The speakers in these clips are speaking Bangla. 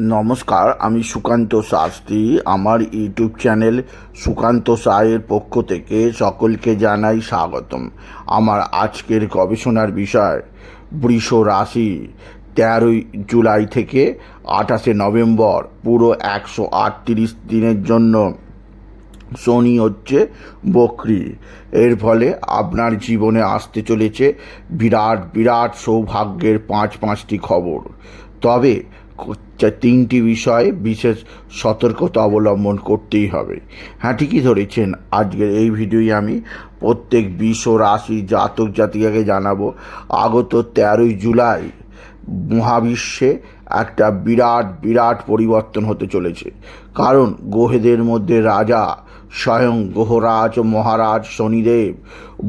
নমস্কার, আমি সুকান্ত শাস্ত্রী। আমার ইউটিউব চ্যানেল সুকান্ত সায়ের পক্ষ থেকে সকলকে জানাই স্বাগতম। আমার আজকের গবেষণার বিষয়, বৃষ রাশি। তেরোই জুলাই থেকে আঠাশে নভেম্বর, পুরো একশো আটত্রিশ দিনের জন্য শনি হচ্ছে বকরি। এর ফলে আপনার জীবনে আসতে চলেছে বিরাট বিরাট সৌভাগ্যের পাঁচ পাঁচটি খবর। তবে তিনটি বিষয়ে বিশেষ সতর্কতা অবলম্বন করতেই হবে। হ্যাঁ ঠিকই ধরেছেন। আজকের এই ভিডিওই আমি প্রত্যেক বিশ্ব রাশি জাতক জাতিকাকে জানাব। আগত তেরোই জুলাই মহাবিশ্বে একটা বিরাট বিরাট পরিবর্তন হতে চলেছে। কারণ গ্রহেদের মধ্যে রাজা স্বয়ং গ্রহরাজ, মহারাজ, শনিদেব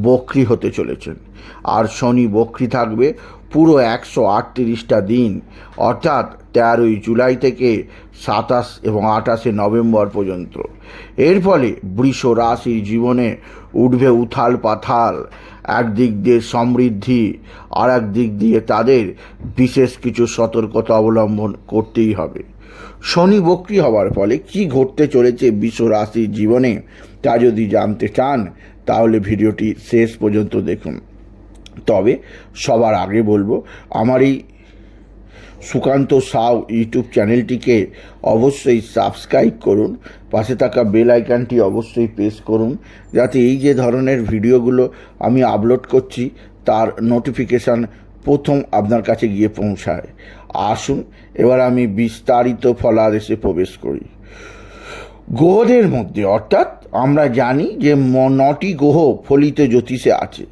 বক্রি হতে চলেছেন। আর শনি বক্রি থাকবে পুরো একশো আটত্রিশটা দিন। অর্থাৎ তেরোই জুলাই থেকে সাতাশ এবং আঠাশে নভেম্বর পর্যন্ত। এর ফলে বৃষ রাশির জীবনে উঠবে উথাল পাথাল, একদিক দিয়ে সমৃদ্ধি আর দিক দিয়ে তাদের বিশেষ কিছু সতর্কতা অবলম্বন করতেই হবে। শনি বক্রি হওয়ার ফলে কি ঘটতে চলেছে বিশ্ব রাশির জীবনে, তা যদি জানতে চান, তাহলে ভিডিওটি শেষ পর্যন্ত দেখুন। তবে সবার আগে বলব, আমার এই সুকান্ত সাউ ইউটিউব চ্যানেলটিকে অবশ্যই সাবস্ক্রাইব করুন, পাশে থাকা বেল আইকনটি অবশ্যই প্রেস করুন, যাতে এই যে ধরনের ভিডিওগুলো আমি আপলোড করছি, তার নোটিফিকেশান প্রথম আপনার কাছে গিয়ে পৌঁছায়। আসুন, এবার আমি বিস্তারিত ফলাদেশে প্রবেশ করি। গ্রহদের মধ্যে, অর্থাৎ আমরা জানি যে নটি গ্রহ ফলিত জ্যোতিষে আছে।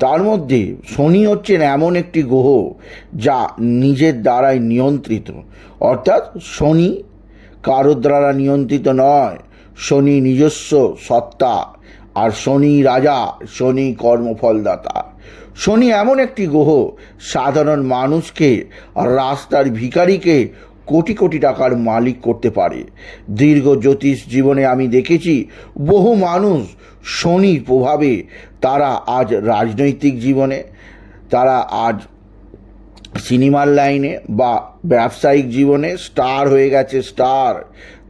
তার মধ্যে শনি হচ্ছেন এমন একটি গ্রহ যা নিজের দ্বারাই নিয়ন্ত্রিত। অর্থাৎ শনি কারোর দ্বারা নিয়ন্ত্রিত নয়। শনি নিজস্ব সত্তা আর শনি রাজা, শনি কর্মফলদাতা। শনি এমন একটি গ্রহ, সাধারণ মানুষকে রাস্তার ভিখারিকে কোটি কোটি টাকার মালিক করতে পারে। দীর্ঘ জ্যোতিষ জীবনে আমি দেখেছি, বহু মানুষ শনির প্রভাবে তারা আজ রাজনৈতিক জীবনে, তারা আজ সিনেমার লাইনে বা ব্যবসায়িক জীবনে স্টার হয়ে গেছে, স্টার।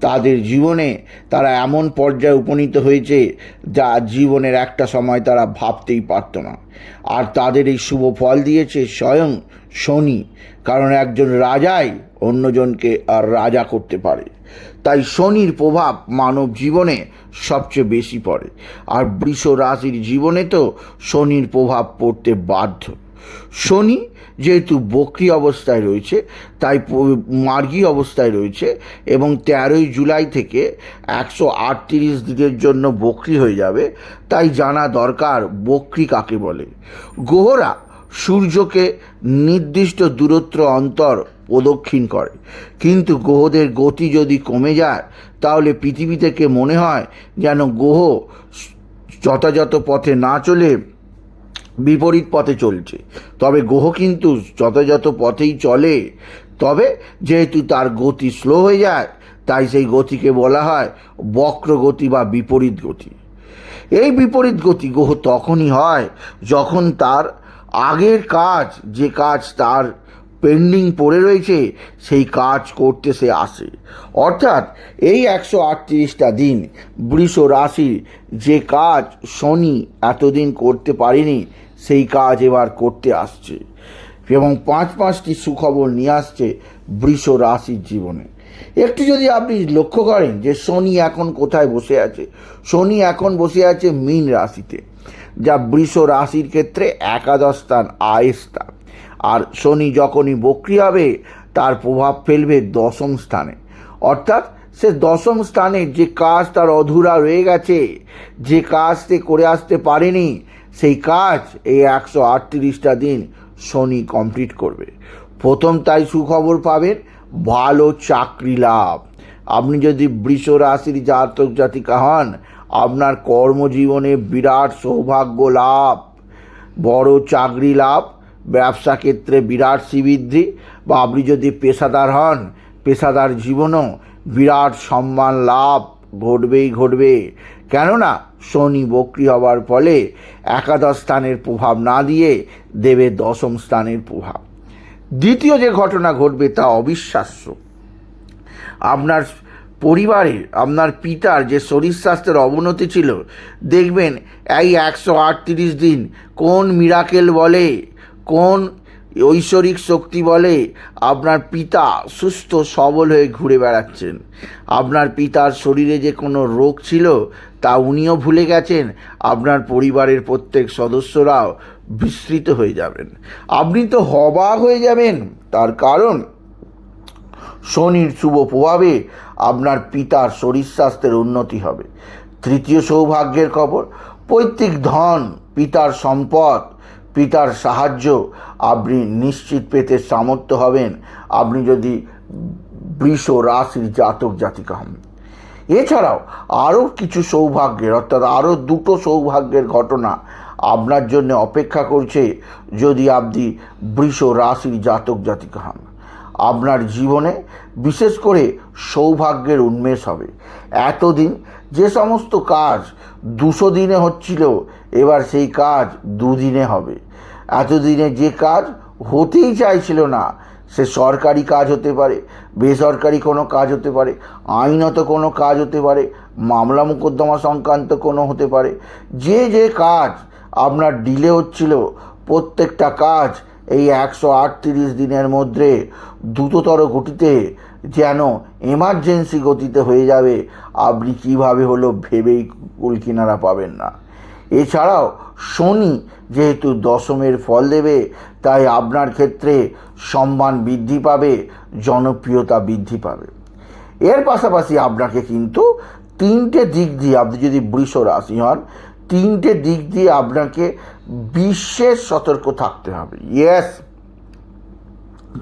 তাদের জীবনে তারা এমন পর্যায়ে উপনীত হয়েছে যা জীবনের একটা সময় তারা ভাবতেই পারতো না। আর তাদের এই শুভ ফল দিয়েছে স্বয়ং শনি, কারণ একজন রাজাই অন্যজনকে আর রাজা করতে পারে। তাই শনির প্রভাব মানব জীবনে সবচেয়ে বেশি পড়ে। আর বৃষ রাশির জীবনে তো শনির প্রভাব পড়তে বাধ্য। শনি যেহেতু বক্রি অবস্থায় রয়েছে, তাই মার্গী অবস্থায় রয়েছে এবং তেরোই জুলাই থেকে একশো আটত্রিশ দিনের জন্য বক্রি হয়ে যাবে, তাই জানা দরকার বক্রি কাকে বলে। গ্রহরা সূর্যকে নির্দিষ্ট দূরত্ব অন্তর প্রদক্ষিণ করে। কিন্তু গ্রহদের গতি যদি কমে যায়, তাহলে পৃথিবী থেকে মনে হয় যেন গ্রহ যথাযথ পথে না চলে বিপরীত পথে চলছে। তবে গ্রহ কিন্তু যথাযথ পথেই চলে। তবে যেহেতু তার গতি স্লো হয়ে যায়, তাই সেই গতিকে বলা হয় বক্র গতি বা বিপরীত গতি। এই বিপরীত গতি গ্রহ তখনই হয় যখন তার আগের কাজ, যে কাজ তার পেন্ডিং পড়ে রয়েছে, সেই কাজ করতে সে আসে। অর্থাৎ এই একশো আটত্রিশটা দিন বৃষ রাশির যে কাজ শনি এতদিন করতে পারেনি, সেই কাজ এবার করতে আসছে এবং পাঁচ পাঁচটি সুখবর নিয়ে আসছে বৃষ রাশির জীবনে। একটু যদি আপনি লক্ষ্য করেন যে শনি এখন কোথায় বসে আছে, শনি এখন বসে আছে মীন রাশিতে, যা বৃষ রাশির ক্ষেত্রে একাদশ স্থান আয় স্থান। আর শনি যখনই বক্রি হবে, তার প্রভাব ফেলবে দশম স্থানে। অর্থাৎ সে দশম স্থানে যে কাজ তার অধুরা রয়ে গেছে, যে কাজ সে করে আসতে পারেনি, সেই কাজ এই একশো আটত্রিশটা দিন শনি কমপ্লিট করবে। প্রথম তাই সুখবর পাবেন, ভালো চাকরি লাভ। আপনি যদি বৃষ রাশির জাতক জাতিকা হন, আপনার কর্মজীবনে বিরাট সৌভাগ্য লাভ, বড় চাকরি লাভ ব্যবসা ক্ষেত্রে বিরাট শ্রীবৃদ্ধি বা আপনি যদি পেশাদার হন, পেশাদার জীবনও বিরাট সম্মান লাভ ঘটবেই ঘটবে। কেননা শনি বক্রি হওয়ার ফলে একাদশ স্থানের প্রভাব না দিয়ে দেবে দশম স্থানের প্রভাব। দ্বিতীয় যে ঘটনা ঘটবে তা অবিশ্বাস্য। আপনার পরিবারে আপনার পিতার যে শরীর স্বাস্থ্যের অবনতি ছিল, দেখবেন এই একশো আটত্রিশ দিন কোন মিরাকেল বলে? কোন ঐশ্বরিক শক্তি বলে আপনার পিতা সুস্থ, সবল হয়ে ঘুরে বেড়াচ্ছেন। আপনার পিতার শরীরে যে কোনো রোগ ছিল, তা উনিও ভুলে গেছেন। আপনার পরিবারের প্রত্যেক সদস্যরাও বিস্মৃত হয়ে যাবেন। আপনি তো হবাক হয়ে যাবেন। তার কারণ, শনির শুভ প্রভাবে আপনার পিতার শরীর স্বাস্থ্যের উন্নতি হবে। তৃতীয় সৌভাগ্যের খবর, পৈতৃক ধন, পিতার সম্পদ পিতার সাহায্য আপনি নিশ্চিত পেতে সামর্থ্য হবেন। আপনি যদি বৃষ রাশির জাতক জাতিকা হন। এছাড়াও আরও কিছু সৌভাগ্যের, অর্থাৎ আরও দুটো সৌভাগ্যের ঘটনা আপনার জন্য অপেক্ষা করছে যদি আপনি বৃষ রাশির জাতক জাতিকা হন। আপনার জীবনে বিশেষ করে সৌভাগ্যের উন্মেষ হবে। এতদিন যে সমস্ত কাজ দুশো দিনে হচ্ছিল, এবার সেই কাজ দুদিনে হবে। এতদিনে যে কাজ হতেই চাইছিল না, সে সরকারি কাজ হতে পারে, বেসরকারি কোনো কাজ হতে পারে, আইনত কোনো কাজ হতে পারে, মামলা মোকদ্দমা সংক্রান্ত কোনো হতে পারে, যে যে কাজ আপনার ডিলে হচ্ছিল, প্রত্যেকটা কাজ এই একশো আটত্রিশ দিনের মধ্যে দ্রুততর গতিতে যেন এমার্জেন্সি গতিতে হয়ে যাবে, আপনি কীভাবে হলো ভেবেই কুল কিনারা পাবেন না। এছাড়াও শনি যেহেতু দশমের ফল দেবে, তাই আপনার ক্ষেত্রে সম্মান বৃদ্ধি পাবে, জনপ্রিয়তা বৃদ্ধি পাবে। এর পাশাপাশি আপনাকে কিন্তু তিনটে দিক দিয়ে আপনি যদি বৃষ রাশি হন, তিনটে দিক দিয়ে আপনাকে বিশেষ সতর্ক থাকতে হবে। ইয়েস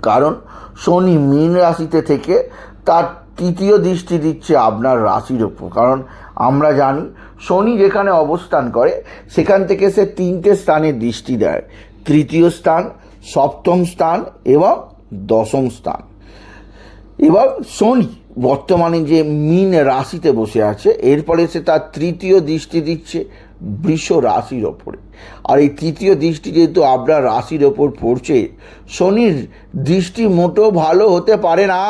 কারণ শনি মীন রাশিতে থেকে তার তৃতীয় দৃষ্টি দিচ্ছে আপনার রাশির ওপর। কারণ আমরা জানি শনি যেখানে অবস্থান করে, সেখান থেকে সে তিনটে স্থানে দৃষ্টি দেয়। তৃতীয় স্থান, সপ্তম স্থান এবং দশম স্থান। এবার শনি বর্তমানে যে মিন রাশিতে বসে আছে এরপরে সে তার তৃতীয় দৃষ্টি দিচ্ছে বৃষ রাশির ওপরে। আর এই তৃতীয় দৃষ্টি যেহেতু আপনার রাশির ওপর পড়ছে, শনির দৃষ্টি মোটেও ভালো হতে পারে না।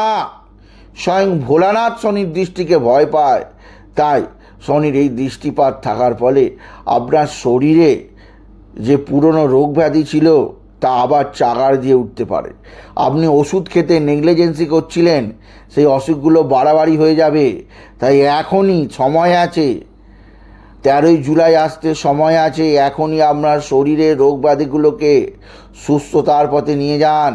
স্বয়ং ভোলানাথ শনির দৃষ্টিকে ভয় পায়। তাই শনির এই দৃষ্টিপাত থাকার ফলে আপনার শরীরে যে পুরনো রোগ ব্যাধি ছিল, তা আবার চাগার দিয়ে উঠতে পারে। আপনি ওষুধ খেতে নেগলিজেন্সি করছিলেন, সেই অসুখগুলো বাড়াবাড়ি হয়ে যাবে। তাই এখনই সময় আছে, তেরোই জুলাই আসতে সময় আছে, এখনই আপনার শরীরে রোগ ব্যাধিগুলোকে সুস্থতার পথে নিয়ে যান।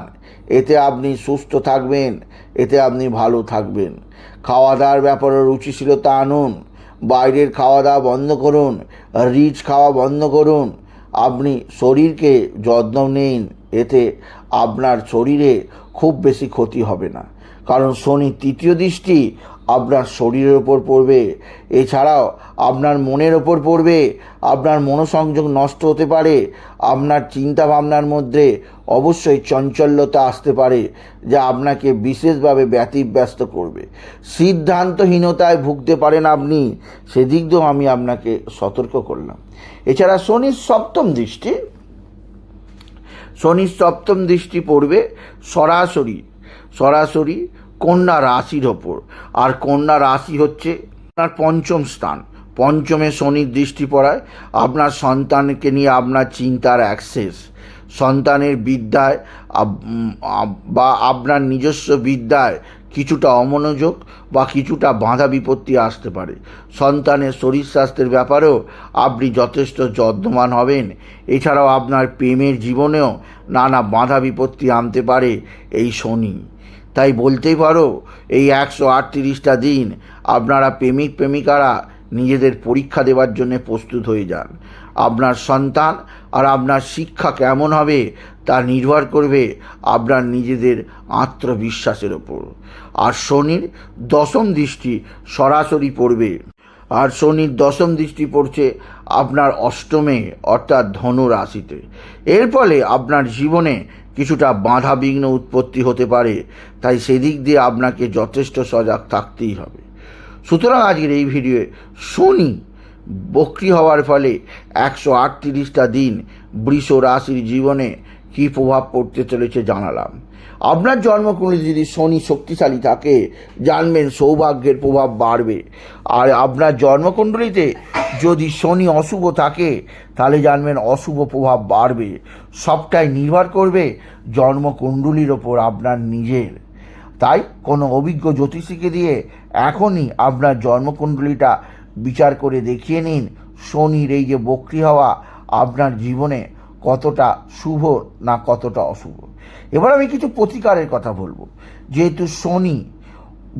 এতে আপনি সুস্থ থাকবেন, এতে আপনি ভালো থাকবেন। খাওয়া দাওয়ার ব্যাপারে রুচিশীলতা আনুন। বাইরের খাওয়া দাওয়া বন্ধ করুন, রিচ খাওয়া বন্ধ করুন। আপনি শরীরকে যত্ন নিন, এতে আপনার শরীরে খুব বেশি ক্ষতি হবে না। কারণ শনি তৃতীয় দৃষ্টি আপনার শরীরের ওপর পড়বে। এছাড়াও আপনার মনের ওপর পড়বে। আপনার মনোসংযোগ নষ্ট হতে পারে। আপনার চিন্তা ভাবনার মধ্যে অবশ্যই চঞ্চল্যতা আসতে পারে, যা আপনাকে বিশেষভাবে ব্যতিব্যস্ত করবে। সিদ্ধান্তহীনতায় ভুগতে পারেন আপনি। সেদিক দিয়েও আমি আপনাকে সতর্ক করলাম। এছাড়া শনির সপ্তম দৃষ্টি। শনির সপ্তম দৃষ্টি পড়বে সরাসরি। সরাসরি কন্যা রাশির ওপর। আর কন্যা রাশি হচ্ছে আপনার পঞ্চম স্থান। পঞ্চমে শনির দৃষ্টি পড়ায়। আপনার সন্তানকে নিয়ে আপনার চিন্তার অ্যাক্সেস সন্তানের বিদ্যায় বা আপনার নিজস্ব বিদ্যায় কিছুটা অমনোযোগ বা কিছুটা বাধা বিপত্তি আসতে পারে। সন্তানের শরীর স্বাস্থ্যের ব্যাপারেও আপনি যথেষ্ট যত্নবান হবেন। এছাড়াও আপনার প্রেমের জীবনেও নানা বাধা বিপত্তি আনতে পারে এই শনি। তাই বলতেই পারো, এই একশো আটত্রিশটা দিন আপনারা প্রেমিক প্রেমিকারা নিজেদের পরীক্ষা দেওয়ার জন্য প্রস্তুত হয়ে যান। আপনার সন্তান আর আপনার শিক্ষা কেমন হবে তা নির্ভর করবে আপনার নিজেদের আত্মবিশ্বাসের ওপর। আর শনির দশম দৃষ্টি সরাসরি পড়বে। আর শনির দশম দৃষ্টি পড়ছে আপনার অষ্টমে, অর্থাৎ ধনু রাশিতে এর ফলে আপনার জীবনে কিছুটা বাধা বিঘ্ন উৎপত্তি হতে পারে, তাই সেদিক দিয়ে আপনাকে যথেষ্ট সজাগ থাকতেই হবে। সুতরাং আজকের এই ভিডিওয়ে শনি বক্রি হওয়ার ফলে একশো আটত্রিশটা দিন বৃষ রাশির জীবনে কী প্রভাব পড়তে চলেছে জানালাম। আপনার জন্মকুণ্ডলী যদি শনি শক্তিশালী থাকে, জানবেন সৌভাগ্যের প্রভাব বাড়বে। আর আপনার জন্মকুণ্ডলিতে যদি শনি অশুভ থাকে, তাহলে জানবেন অশুভ প্রভাব বাড়বে। সবটাই নির্ভর করবে জন্মকুণ্ডলীর ওপর আপনার নিজের। তাই কোনো অভিজ্ঞ জ্যোতিষীকে দিয়ে এখনই আপনার জন্মকুণ্ডলীটা বিচার করে দেখিয়ে নিন। শনির এই যে বক্রি হওয়া আপনার জীবনে কতটা শুভ না কতটা অশুভ। এবার আমি কিছু প্রতিকারের কথা বলব। যেহেতু শনি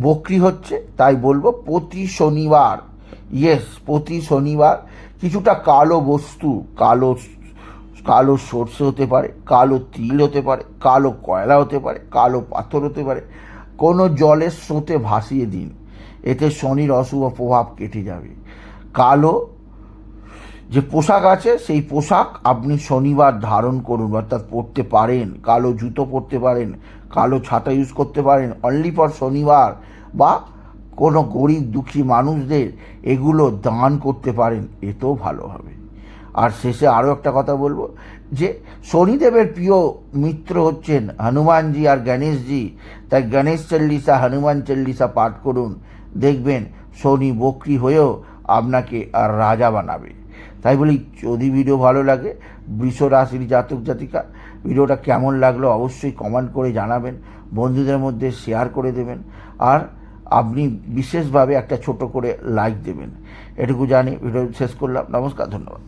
বক্রি হচ্ছে, তাই বলব প্রতি শনিবার ইয়েস প্রতি শনিবার কিছুটা কালো বস্তু, কালো কালো সর্ষে হতে পারে, কালো তিল হতে পারে, কালো কয়লা হতে পারে, কালো পাথর হতে পারে, কোনো জলের স্রোতে ভাসিয়ে দিন। এতে শনির অশুভ প্রভাব কেটে যাবে। কালো যে পোশাক আছে, সেই পোশাক আপনি শনিবার ধারণ করুন, অর্থাৎ পরতে পারেন। কালো জুতো পরতে পারেন, কালো ছাতা ইউজ করতে পারেন অনলি ফর শনিবার বা কোনো গরিব দুঃখী মানুষদের এগুলো দান করতে পারেন এতেও ভালো হবে। আর শেষে আরও একটা কথা বলব, যে শনিদেবের প্রিয় মিত্র হচ্ছেন হনুমানজি আর গণেশজি। তাই গণেশ চল্লিশা, হনুমান চল্লিশা পাঠ করুন। দেখবেন শনি বকরি হয়েও আপনাকে আর রাজা বানাবে। তাই বলি, যদি ভিডিও ভালো লাগে, বৃষ রাশির জাতক জাতিকা ভিডিওটা কেমন লাগল অবশ্যই কমেন্ট করে জানাবেন, বন্ধুদের মধ্যে শেয়ার করে দেবেন, আর আপনি বিশেষভাবে একটা ছোট করে লাইক দেবেন। এটুকু জানি ভিডিও শেষ করলাম। নমস্কার, ধন্যবাদ।